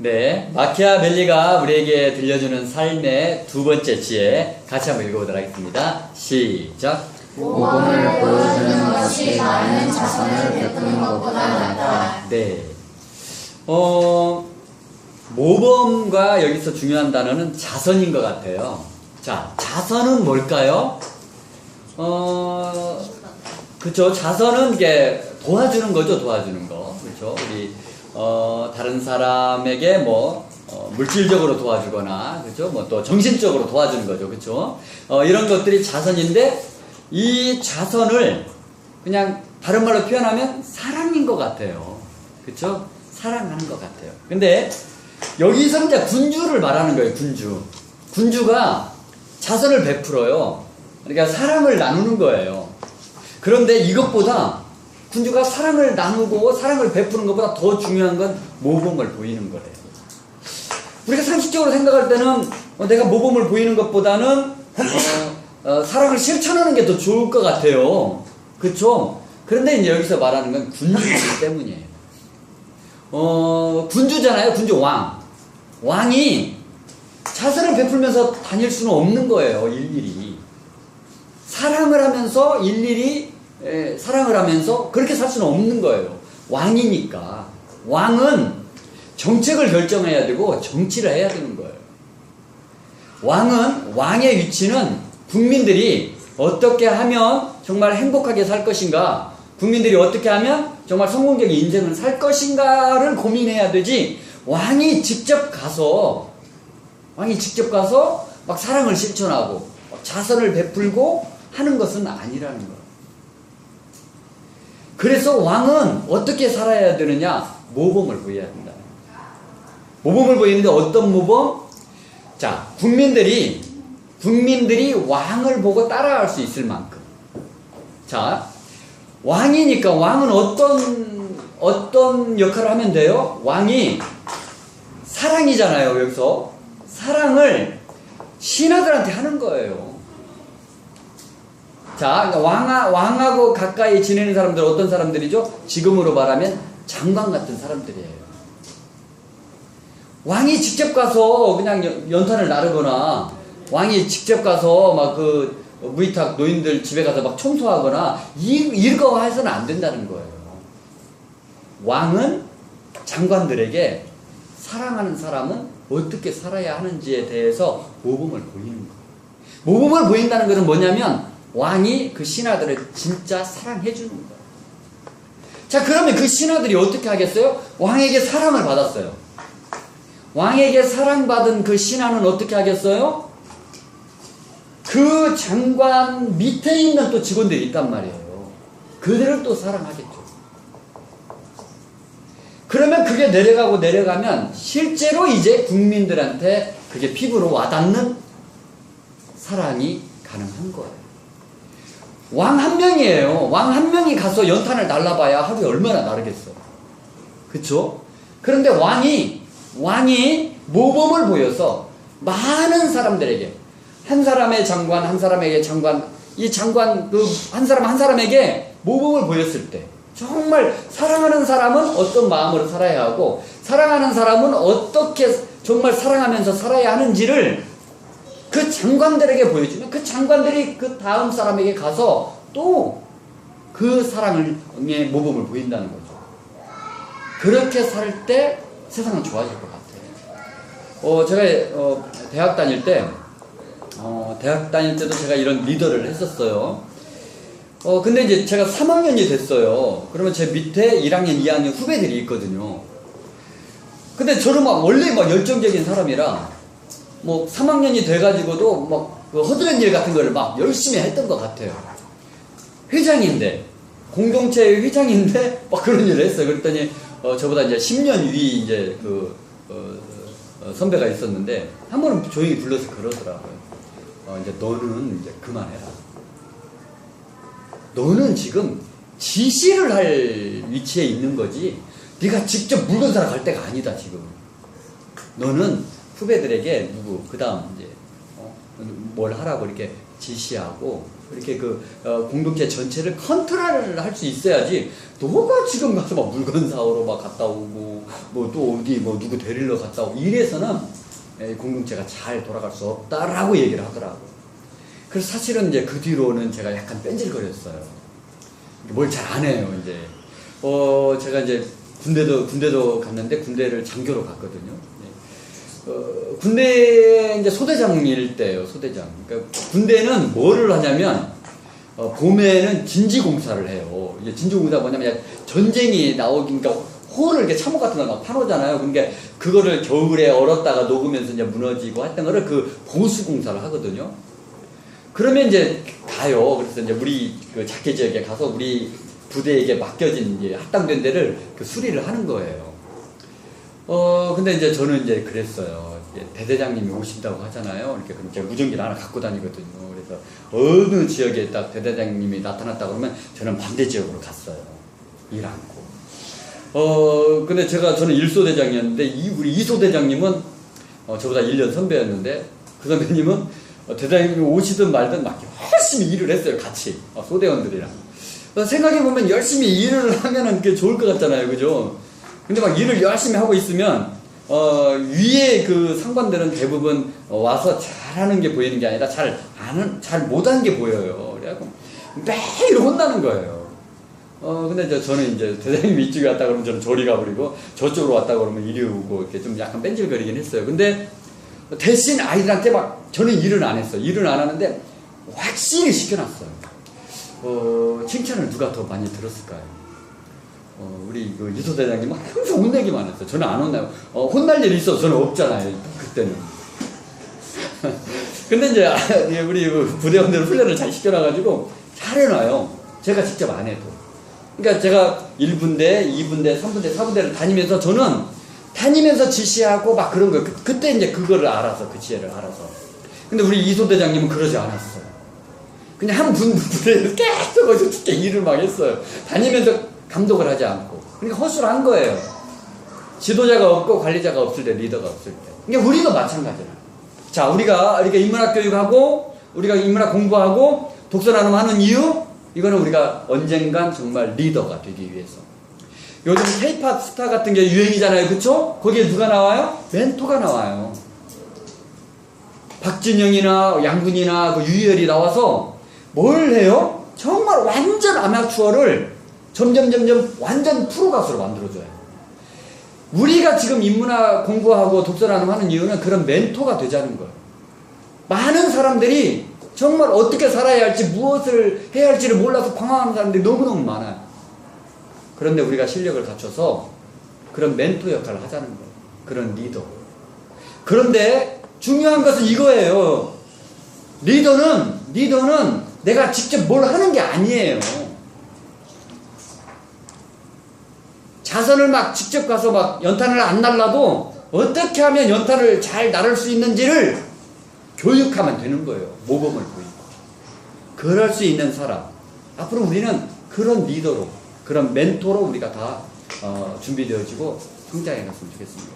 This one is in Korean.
네, 마키아벨리가 우리에게 들려주는 삶의 두 번째 지혜 같이 한번 읽어보도록 하겠습니다. 시작. 모범을 보여주는 것이 많은 자선을 베푸는 것보다 낫다. 네. 어, 모범과 여기서 중요한 단어는 자선인 것 같아요. 자, 자선은 뭘까요? 어, 그쵸. 자선은 이게 도와주는 거죠. 도와주는 거. 그렇죠. 우리, 어, 다른 사람에게 뭐, 어, 물질적으로 도와주거나, 그죠. 뭐 또 정신적으로 도와주는 거죠. 그쵸. 어, 이런 것들이 자선인데, 이 자선을 그냥 다른 말로 표현하면 사랑인 것 같아요. 그쵸? 사랑하는 것 같아요. 근데 여기서 이제 군주를 말하는 거예요, 군주. 군주가 자선을 베풀어요. 그러니까 사랑을 나누는 거예요. 그런데 이것보다 군주가 사랑을 나누고 사랑을 베푸는 것보다 더 중요한 건 모범을 보이는 거래요. 우리가 상식적으로 생각할 때는 어, 내가 모범을 보이는 것보다는 어, 어, 사랑을 실천하는 게 더 좋을 것 같아요. 그렇죠? 그런데 이제 여기서 말하는 건 군주이기 때문이에요. 어, 군주잖아요. 군주 왕. 왕이 자선을 베풀면서 다닐 수는 없는 거예요. 일일이. 사랑을 하면서 일일이 에, 사랑을 하면서 그렇게 살 수는 없는 거예요. 왕이니까. 왕은 정책을 결정해야 되고 정치를 해야 되는 거예요. 왕은 왕의 위치는 국민들이 어떻게 하면 정말 행복하게 살 것인가, 국민들이 어떻게 하면 정말 성공적인 인생을 살 것인가를 고민해야 되지. 왕이 직접 가서 왕이 직접 가서 막 사랑을 실천하고 막 자선을 베풀고 하는 것은 아니라는 거예요. 그래서 왕은 어떻게 살아야 되느냐? 모범을 보여야 된다. 모범을 보이는데 어떤 모범? 자, 국민들이 국민들이 왕을 보고 따라할 수 있을 만큼. 자, 왕이니까 왕은 어떤 어떤 역할을 하면 돼요? 왕이 사랑이잖아요, 여기서. 사랑을 신하들한테 하는 거예요. 자, 그러니까 왕하, 왕하고 가까이 지내는 사람들 어떤 사람들이죠? 지금으로 말하면 장관 같은 사람들이에요. 왕이 직접 가서 그냥 연- 연탄을 나르거나 왕이 직접 가서 막 그 무이탁 노인들 집에 가서 막 청소하거나 이, 이거 해서는 안 된다는 거예요. 왕은 장관들에게 사랑하는 사람은 어떻게 살아야 하는지에 대해서 모범을 보이는 거예요. 모범을 보인다는 것은 뭐냐면 왕이 그 신하들을 진짜 사랑해 주는 거예요. 자, 그러면 그 신하들이 어떻게 하겠어요? 왕에게 사랑을 받았어요. 왕에게 사랑받은 그 신하는 어떻게 하겠어요? 그 장관 밑에 있는 또 직원들이 있단 말이에요. 그들을 또 사랑하겠죠. 그러면 그게 내려가고 내려가면 실제로 이제 국민들한테 그게 피부로 와닿는 사랑이 가능한 거예요. 왕 한 명이에요. 왕 한 명이 가서 연탄을 날라봐야 하루에 얼마나 나르겠어. 그쵸? 그런데 왕이, 왕이 모범을 보여서 많은 사람들에게, 한 사람의 장관, 한 사람에게 장관, 이 장관, 그, 한 사람, 한 사람에게 모범을 보였을 때, 정말 사랑하는 사람은 어떤 마음으로 살아야 하고, 사랑하는 사람은 어떻게 정말 사랑하면서 살아야 하는지를 그 장관들에게 보여주면 그 장관들이 그 다음 사람에게 가서 또 그 사랑을 의 모범을 보인다는 거죠. 그렇게 살 때 세상은 좋아질 것 같아요. 어, 제가 어, 대학 다닐 때 어, 대학 다닐 때도 제가 이런 리더를 했었어요. 어, 근데 이제 제가 3학년이 됐어요. 그러면 제 밑에 1학년, 2학년 후배들이 있거든요. 근데 저는 막 원래 막 열정적인 사람이라 뭐 3학년이 돼가지고도 막 그 허드렛 일 같은 거를 막 열심히 했던 것 같아요. 회장인데 공동체 회장인데 막 그런 일을 했어요. 그랬더니 어, 저보다 이제 10년 위 이제 그 어, 어, 선배가 있었는데 한 번은 조용히 불러서 그러더라고요. 어, 이제 너는 이제 그만해라. 너는 지금 지시를 할 위치에 있는 거지. 네가 직접 물건 사러 갈 때가 아니다 지금. 너는 후배들에게 누구 그 다음 이제 어, 뭘 하라고 이렇게 지시하고 이렇게 그 어, 공동체 전체를 컨트롤을 할 수 있어야지 너가 지금 가서 막 물건 사오러 막 갔다 오고 뭐 또 어디 뭐 누구 데리러 갔다 오고 이래서는 에, 공동체가 잘 돌아갈 수 없다라고 얘기를 하더라고. 그래서 사실은 이제 그 뒤로는 제가 약간 뺀질거렸어요. 뭘 잘 안 해요 이제. 어 제가 이제 군대도 군대도 갔는데 군대를 장교로 갔거든요. 예. 어, 군대 이제 소대장일 때예요 소대장. 그러니까 군대는 뭐를 하냐면 어, 봄에는 진지 공사를 해요. 이게 진지 공사 뭐냐면 전쟁이 나오긴 그러니까 호를 이렇게 참호 같은 거막 파놓잖아요. 그러니까 그거를 겨울에 얼었다가 녹으면서 이제 무너지고 했던 거를 그 보수 공사를 하거든요. 그러면 이제 가요. 그래서 이제 우리 그 작게 지역에 가서 우리 부대에게 맡겨진 이제 합당된 데를 그 수리를 하는 거예요. 어, 근데 이제 저는 이제 그랬어요. 대대장님이 오신다고 하잖아요. 이렇게 그럼 제가 무전기를 하나 갖고 다니거든요. 그래서 어느 지역에 딱 대대장님이 나타났다 그러면 저는 반대 지역으로 갔어요. 일 않고. 어, 근데 제가 저는 일소 대장이었는데 이 우리 이소 대장님은 어, 저보다 1년 선배였는데 그 선배님은 어, 대장님이 오시든 말든 막 열심히 일을 했어요. 같이. 어, 소대원들이랑. 어, 생각해보면 열심히 일을 하면은 그게 좋을 것 같잖아요. 그죠? 근데 막 일을 열심히 하고 있으면, 어, 위에 그 상관들은 대부분 어, 와서 잘하는 게 보이는 게 아니라 잘 아는, 잘 못하는 게 보여요. 그래갖고 매일 혼나는 거예요. 어, 근데 저, 저는 이제 대장님이 이쪽에 왔다 그러면 저는 저리 가버리고 저쪽으로 왔다 그러면 이리 오고 이렇게 좀 약간 뺀질거리긴 했어요. 근데 대신 아이들한테 막 저는 일은 안 했어요. 일은 안 하는데 확실히 시켜놨어요. 어, 칭찬을 누가 더 많이 들었을까요? 어, 우리 그 이소 대장님은 항상 혼내기만 했어요. 저는 안 혼나요. 어, 혼날 일이 있어 저는 없잖아요. 그때는. 근데 이제 아, 예, 우리 그 부대원들 훈련을 잘 시켜놔가지고 잘 해놔요. 제가 직접 안 해도. 그러니까 제가 1분대, 2분대, 3분대, 4분대를 다니면서 저는 다니면서 지시하고 막 그런 거. 그, 그때 이제 그거를 알아서, 그 지혜를 알아서. 근데 우리 이소 대장님은 그러지 않았어요. 그냥 한 분, 부대에서 계속 진짜 일을 막 했어요. 다니면서 감독을 하지 않고. 그러니까 허술한 을 거예요. 지도자가 없고 관리자가 없을 때, 리더가 없을 때. 그러니까 우리도 마찬가지라. 자, 우리가 이렇게 인문학 교육하고, 우리가 인문학 공부하고, 독서 나눔하는 이유? 이거는 우리가 언젠간 정말 리더가 되기 위해서. 요즘 케이팝 스타 같은 게 유행이잖아요. 그쵸? 거기에 누가 나와요? 멘토가 나와요. 박진영이나 양군이나 그 유희열이 나와서 뭘 해요? 정말 완전 아마추어를 점점 점점 완전 프로 가수로 만들어줘요. 우리가 지금 인문학 공부하고 독서 나눔하는 이유는 그런 멘토가 되자는 거예요. 많은 사람들이 정말 어떻게 살아야 할지 무엇을 해야 할지를 몰라서 방황하는 사람들이 너무너무 많아요. 그런데 우리가 실력을 갖춰서 그런 멘토 역할을 하자는 거예요. 그런 리더. 그런데 중요한 것은 이거예요. 리더는, 리더는 내가 직접 뭘 하는 게 아니에요. 자선을 막 직접 가서 막 연탄을 안 날라도 어떻게 하면 연탄을 잘 나를 수 있는지를 교육하면 되는 거예요. 모범을 보이고. 그럴 수 있는 사람. 앞으로 우리는 그런 리더로, 그런 멘토로 우리가 다 어, 준비되어지고 성장해 갔으면 좋겠습니다.